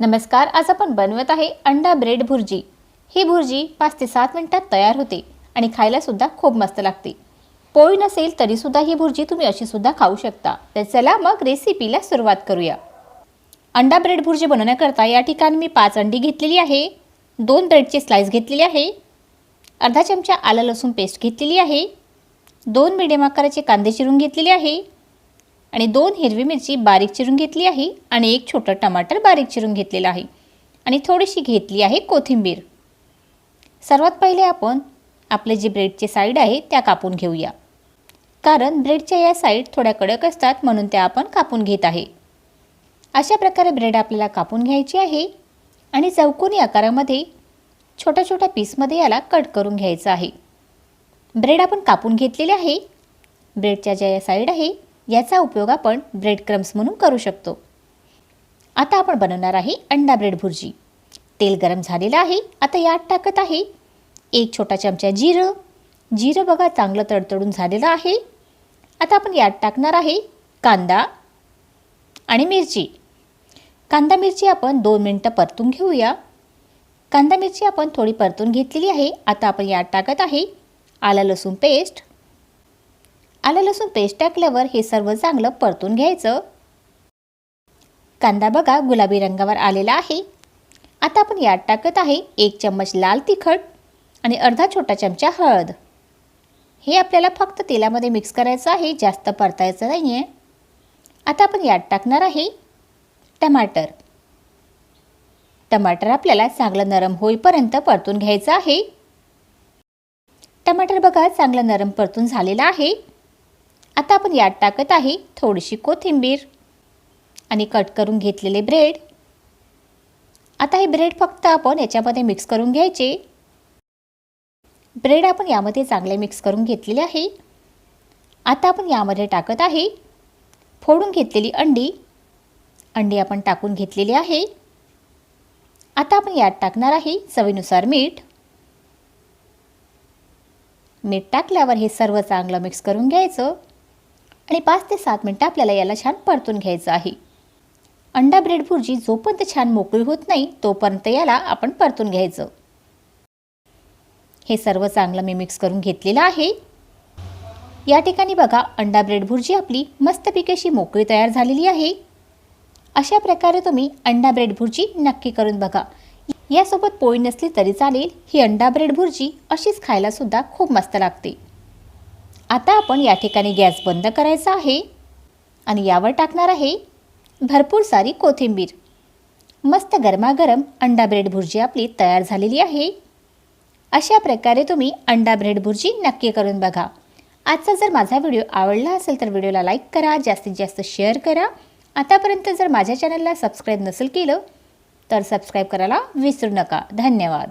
नमस्कार आज आपण बनवत आहे अंडा ब्रेड भुर्जी. ही भुर्जी पाच ते सात मिनटात तयार होते आणि खायलासुद्धा खूप मस्त लागते. पोळी नसेल तरीसुद्धा ही भुर्जी तुम्ही अशीसुद्धा खाऊ शकता. तर चला मग रेसिपीला सुरुवात करूया. अंडा ब्रेड भुर्जी बनवण्याकरता या ठिकाणी मी पाच अंडी घेतलेली आहे. दोन ब्रेडचे स्लाइस घेतलेले आहे. अर्धा चमचा आलं लसूण पेस्ट घेतलेली आहे. दोन मिडियम आकाराचे कांदे चिरून घेतलेले आहे. आणि दोन हिरवी मिरची बारीक चिरून घेतली आहे आणि एक छोटं टमाटर बारीक चिरून घेतलेलं आहे आणि थोडीशी घेतली आहे कोथिंबीर. सर्वात पहिले आपण आपले जे ब्रेडचे साईड आहे त्या कापून घेऊया. कारण ब्रेडच्या या साईड थोड्या कडक असतात म्हणून त्या आपण कापून घेत आहे. अशा प्रकारे ब्रेड आपल्याला कापून घ्यायची आहे आणि चौकोनी आकारामध्ये छोट्या छोट्या पीसमध्ये याला कट करून घ्यायचं आहे. ब्रेड आपण कापून घेतलेले आहे. ब्रेडच्या ज्या या साईड आहे याचा उपयोग आपण ब्रेड क्रम्स म्हणून करू शकतो. आता आपण बनवणार आहे अंडा ब्रेड भुर्जी. तेल गरम झालेलं आहे आता यात टाकत आहे एक छोटा चमचा जिरं. जिरं बघा चांगलं तडतडून झालेलं आहे. आता आपण यात टाकणार आहे कांदा आणि मिरची. कांदा मिरची आपण दोन मिनटं परतून घेऊया. कांदा मिरची आपण थोडी परतून घेतलेली आहे. आता आपण यात टाकत आहे आलं लसूण पेस्ट आलं लसूण पेस्ट टाकल्यावर हे सर्व चांगलं परतून घ्यायचं. कांदा बघा गुलाबी रंगावर आलेला आहे. आता आपण यात टाकत आहे एक चम्मच लाल तिखट आणि अर्धा छोटा चमचा हळद. हे आपल्याला फक्त तेलामध्ये मिक्स करायचं आहे जास्त परतायचं नाही आहे आता आपण यात टाकणार आहे टमाटर. टमाटर आपल्याला चांगलं नरम होईपर्यंत परतून घ्यायचं आहे. टमाटर बघा चांगलं नरम परतून झालेलं आहे. आता आपण यात टाकत आहे थोडीशी कोथिंबीर. आणि कट करून घेतलेले ब्रेड. आता हे ब्रेड फक्त आपण याच्यामध्ये मिक्स करून घ्यायचे. ब्रेड आपण यामध्ये चांगले मिक्स करून घेतलेले आहे. आता आपण यामध्ये टाकत आहे फोडून घेतलेली अंडी. अंडी आपण टाकून घेतलेली आहे. आता आपण यात टाकणार आहे चवीनुसार मीठ. मीठ टाकल्यावर हे सर्व चांगलं मिक्स करून घ्यायचं. आणि पाच ते सात मिनटं आपल्याला याला छान परतून घ्यायचं आहे. अंडा ब्रेड भुर्जी जोपर्यंत छान मोकळी होत नाही तोपर्यंत याला आपण परतून घ्यायचं. हे सर्व चांगलं मी मिक्स करून घेतलेलं आहे. या ठिकाणी बघा अंडा ब्रेड भुर्जी आपली मस्तपैकी अशी मोकळी तयार झालेली आहे. अशा प्रकारे तुम्ही अंडा ब्रेड भुर्जी नक्की करून बघा. यासोबत पोळी नसली तरी चालेल ही अंडा ब्रेड भुर्जी अशीच खायला सुद्धा खूप मस्त लागते. आता आपण या ठिकाणी गॅस बंद करायचा आहे. आणि यावर टाकणार आहे भरपूर सारी कोथिंबीर. मस्त गरमागरम अंडा ब्रेड भुर्जी आपली तयार झालेली आहे. अशा प्रकारे तुम्ही अंडा ब्रेड भुर्जी नक्की करून बघा. आजचा जर माझा व्हिडिओ आवडला असेल तर व्हिडिओला लाईक करा जास्तीत जास्त शेअर करा. आतापर्यंत जर माझ्या चॅनलला सबस्क्राईब नसेल केलं तर सबस्क्राईब करायला विसरू नका. धन्यवाद.